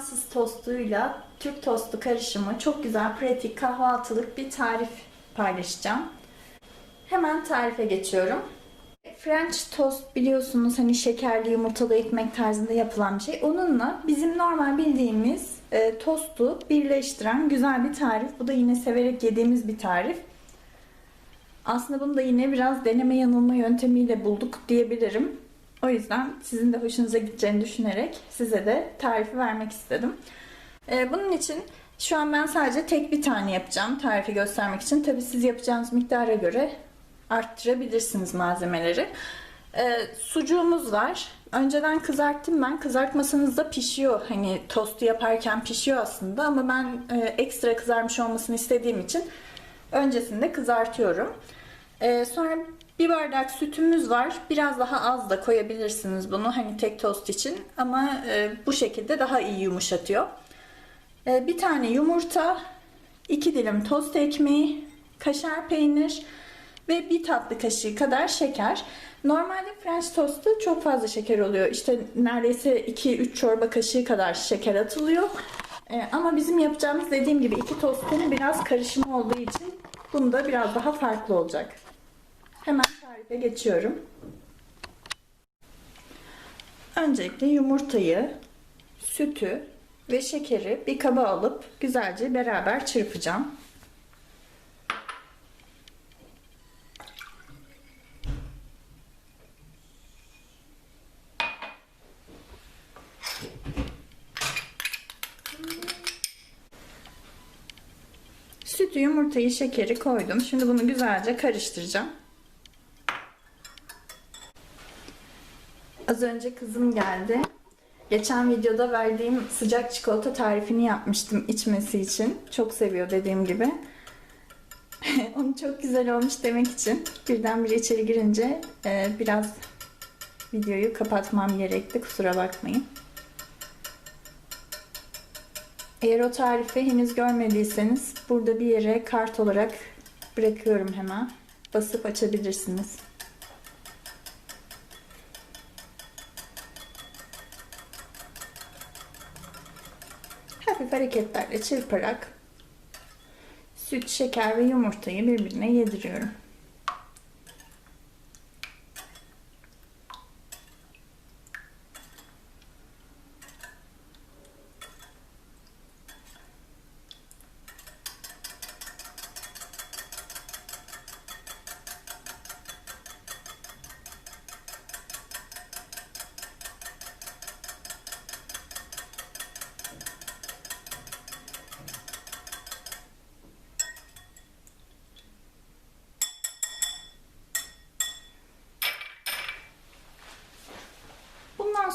Fransız tostuyla Türk tostu karışımı çok güzel, pratik, kahvaltılık bir tarif paylaşacağım. Hemen tarife geçiyorum. French toast biliyorsunuz hani şekerli yumurtalı ekmek tarzında yapılan bir şey. Onunla bizim normal bildiğimiz e, tostu birleştiren güzel bir tarif. Bu da yine severek yediğimiz bir tarif. Aslında bunu da yine biraz deneme yanılma yöntemiyle bulduk diyebilirim. O yüzden sizin de hoşunuza gideceğini düşünerek size de tarifi vermek istedim. Ee, bunun için şu an ben sadece tek bir tane yapacağım tarifi göstermek için. Tabi siz yapacağınız miktara göre arttırabilirsiniz malzemeleri. Ee, sucuğumuz var. Önceden kızarttım ben. Kızartmasanız da pişiyor. Hani tostu yaparken pişiyor aslında ama ben e, ekstra kızarmış olmasını istediğim için öncesinde kızartıyorum. Ee, sonra bir bardak sütümüz var. Biraz daha az da koyabilirsiniz bunu hani tek tost için ama e, bu şekilde daha iyi yumuşatıyor. E, bir tane yumurta, iki dilim tost ekmeği, kaşar peynir ve bir tatlı kaşığı kadar şeker. Normalde French toast'ta çok fazla şeker oluyor. İşte neredeyse 2-3 çorba kaşığı kadar şeker atılıyor. E, ama bizim yapacağımız dediğim gibi iki tostun biraz karışımı olduğu için bunda biraz daha farklı olacak. Hemen tarife geçiyorum. Öncelikle yumurtayı, sütü ve şekeri bir kaba alıp güzelce beraber çırpacağım. Sütü, yumurtayı, şekeri koydum. Şimdi bunu güzelce karıştıracağım. Az önce kızım geldi. Geçen videoda verdiğim sıcak çikolata tarifini yapmıştım içmesi için. Çok seviyor dediğim gibi. Onu çok güzel olmuş demek için birdenbire içeri girince e, biraz videoyu kapatmam gerekti. Kusura bakmayın. Eğer o tarifi henüz görmediyseniz burada bir yere kart olarak bırakıyorum hemen. Basıp açabilirsiniz. Hafif hareketlerle çırparak süt, şeker ve yumurtayı birbirine yediriyorum.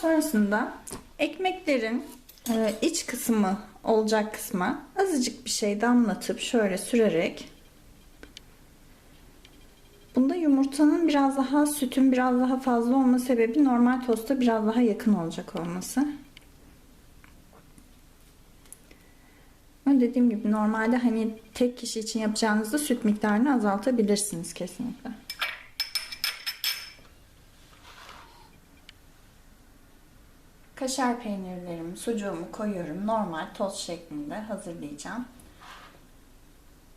Sonrasında ekmeklerin e, iç kısmı olacak kısma azıcık bir şey damlatıp şöyle sürerek Bunda yumurtanın biraz daha sütün biraz daha fazla olma sebebi normal tosta biraz daha yakın olacak olması. Ama dediğim gibi normalde hani tek kişi için yapacağınızda süt miktarını azaltabilirsiniz kesinlikle. Kaşar peynirlerimi, sucuğumu koyuyorum. Normal toz şeklinde hazırlayacağım.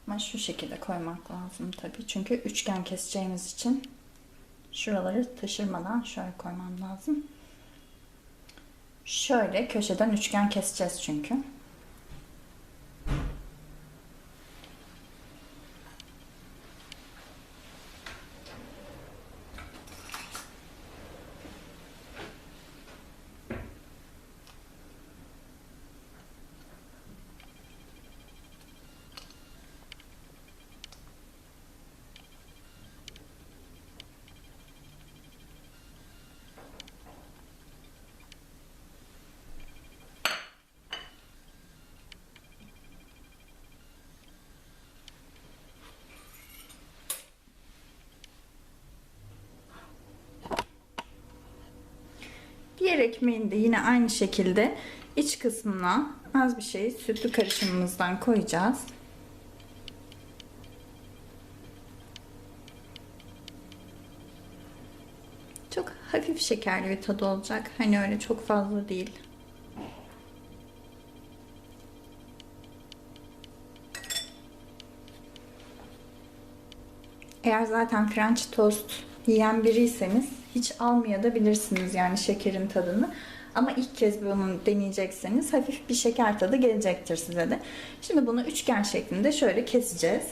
Ama şu şekilde koymak lazım tabii. Çünkü üçgen keseceğimiz için şuraları taşırmadan şöyle koymam lazım. Şöyle köşeden üçgen keseceğiz çünkü. Ekmeğini de yine aynı şekilde iç kısmına az bir şey sütlü karışımımızdan koyacağız. Çok Hafif şekerli bir tadı olacak. Hani öyle çok fazla değil. Eğer zaten French toast yiyen biriyseniz hiç almayabilirsiniz yani şekerin tadını. Ama ilk kez bunu deneyecekseniz hafif bir şeker tadı gelecektir size de. Şimdi bunu üçgen şeklinde şöyle keseceğiz.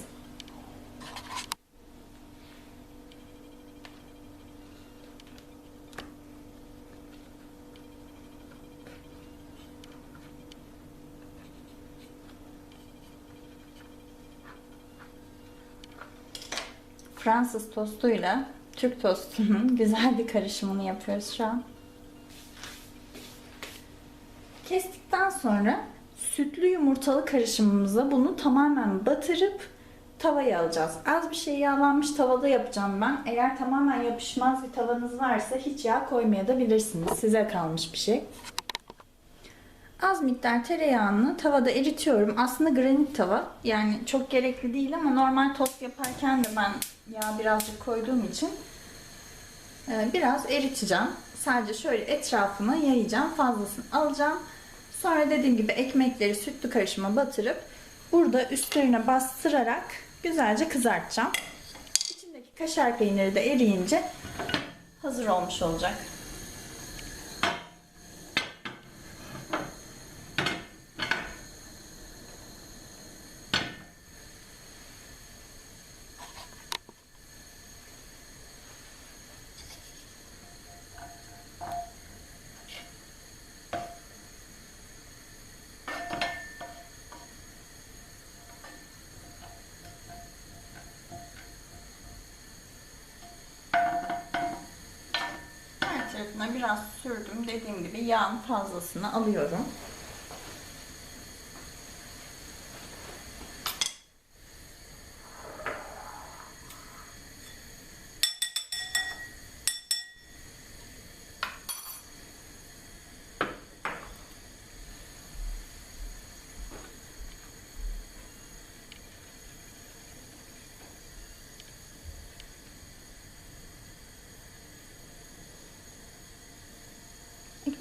Fransız tostuyla Türk tostunun güzel bir karışımını yapıyoruz şu an. Kestikten sonra sütlü yumurtalı karışımımıza bunu tamamen batırıp tavaya alacağız. Az bir şey yağlanmış tavada yapacağım ben. Eğer tamamen yapışmaz bir tavanız varsa hiç yağ koymayabilirsiniz. Size kalmış bir şey. Az miktar tereyağını tavada eritiyorum. Aslında granit tava. Yani çok gerekli değil ama normal tost yaparken de ben yağ birazcık koyduğum için e, biraz eriteceğim. Sadece şöyle etrafına yayacağım. Fazlasını alacağım. Sonra dediğim gibi ekmekleri sütlü karışıma batırıp burada üstlerine bastırarak güzelce kızartacağım. İçindeki kaşar peyniri de eriyince hazır olmuş olacak. Biraz sürdüm. Dediğim gibi yağın fazlasını alıyorum.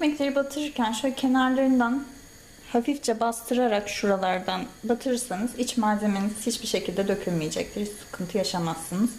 Ekmekleri batırırken şöyle kenarlarından hafifçe bastırarak şuralardan batırırsanız iç malzemeniz hiçbir şekilde dökülmeyecektir. Hiç sıkıntı yaşamazsınız.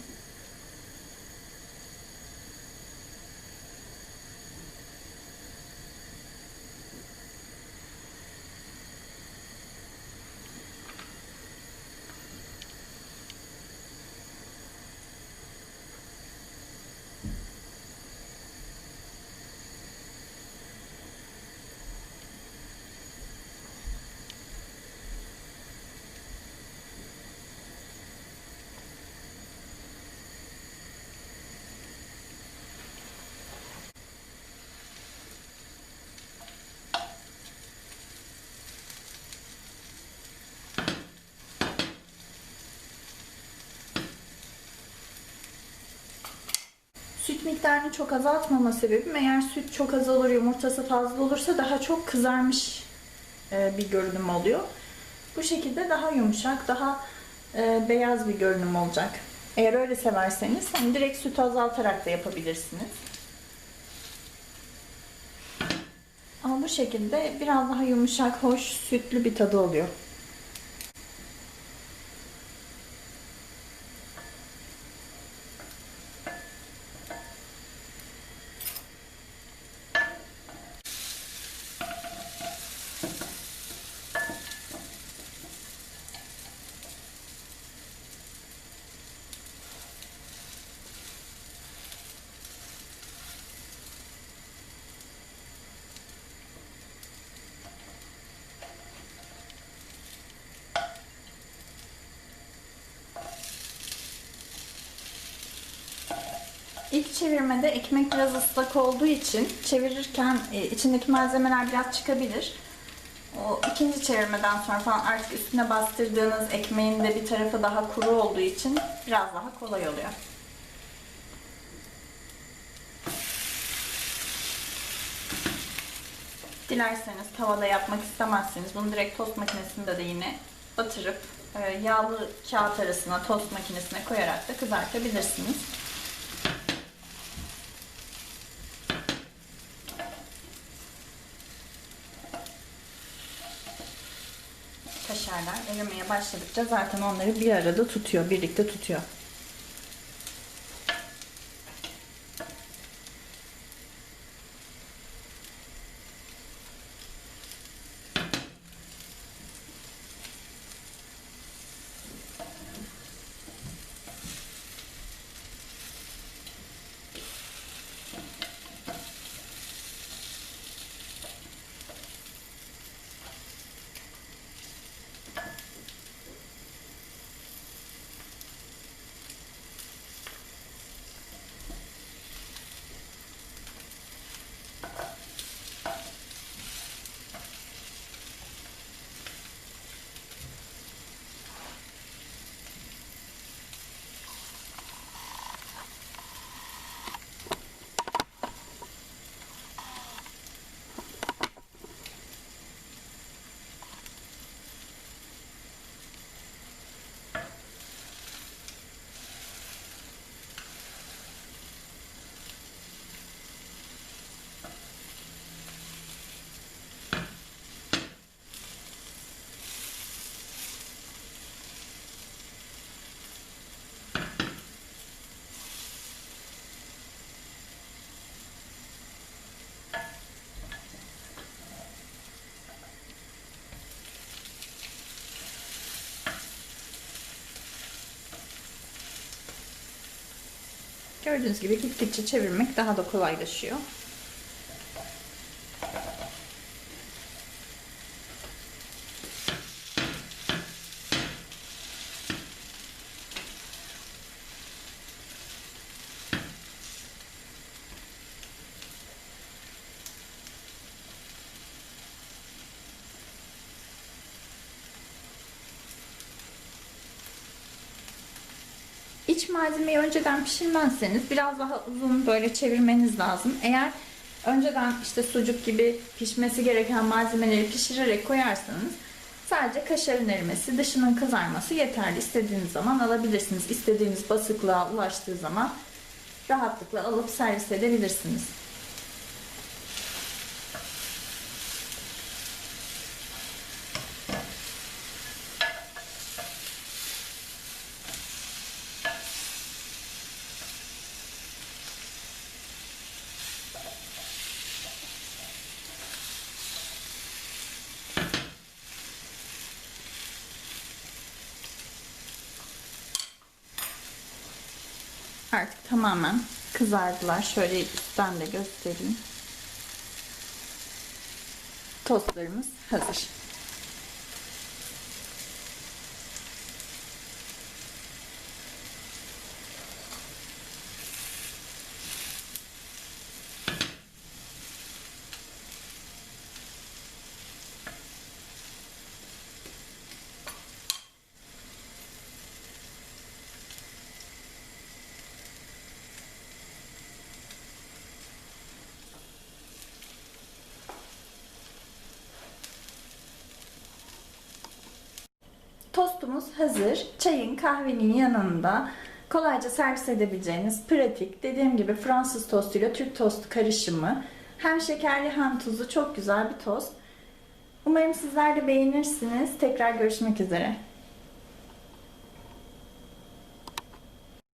Miktarını çok azaltmama sebebim eğer süt çok az olur, yumurtası fazla olursa daha çok kızarmış e, bir görünüm oluyor. Bu şekilde daha yumuşak, daha e, beyaz bir görünüm olacak. Eğer öyle severseniz hani direkt sütü azaltarak da yapabilirsiniz. Ama bu şekilde biraz daha yumuşak, hoş, sütlü bir tadı oluyor. İlk çevirmede ekmek biraz ıslak olduğu için çevirirken e, içindeki malzemeler biraz çıkabilir. O ikinci çevirmeden sonra falan artık üstüne bastırdığınız ekmeğin de bir tarafı daha kuru olduğu için biraz daha kolay oluyor. Dilerseniz tavada yapmak istemezseniz bunu direkt tost makinesinde de yine batırıp e, yağlı kağıt arasına tost makinesine koyarak da kızartabilirsiniz. Şekerler erimeye başladıkça zaten onları bir arada tutuyor, birlikte tutuyor. Gördüğünüz gibi gittikçe çevirmek daha da kolaylaşıyor. İç malzemeyi önceden pişirmezseniz biraz daha uzun böyle çevirmeniz lazım. Eğer önceden işte sucuk gibi pişmesi gereken malzemeleri pişirerek koyarsanız sadece kaşarın erimesi, dışının kızarması yeterli. İstediğiniz zaman alabilirsiniz. İstediğiniz basıklığa ulaştığı zaman rahatlıkla alıp servis edebilirsiniz. Artık tamamen kızardılar. Şöyle üstten de göstereyim. Tostlarımız hazır. Tostumuz hazır. Çayın, kahvenin yanında kolayca servis edebileceğiniz pratik, dediğim gibi Fransız tostuyla Türk tostu karışımı. Hem şekerli hem tuzlu çok güzel bir tost. Umarım sizler de beğenirsiniz. Tekrar görüşmek üzere.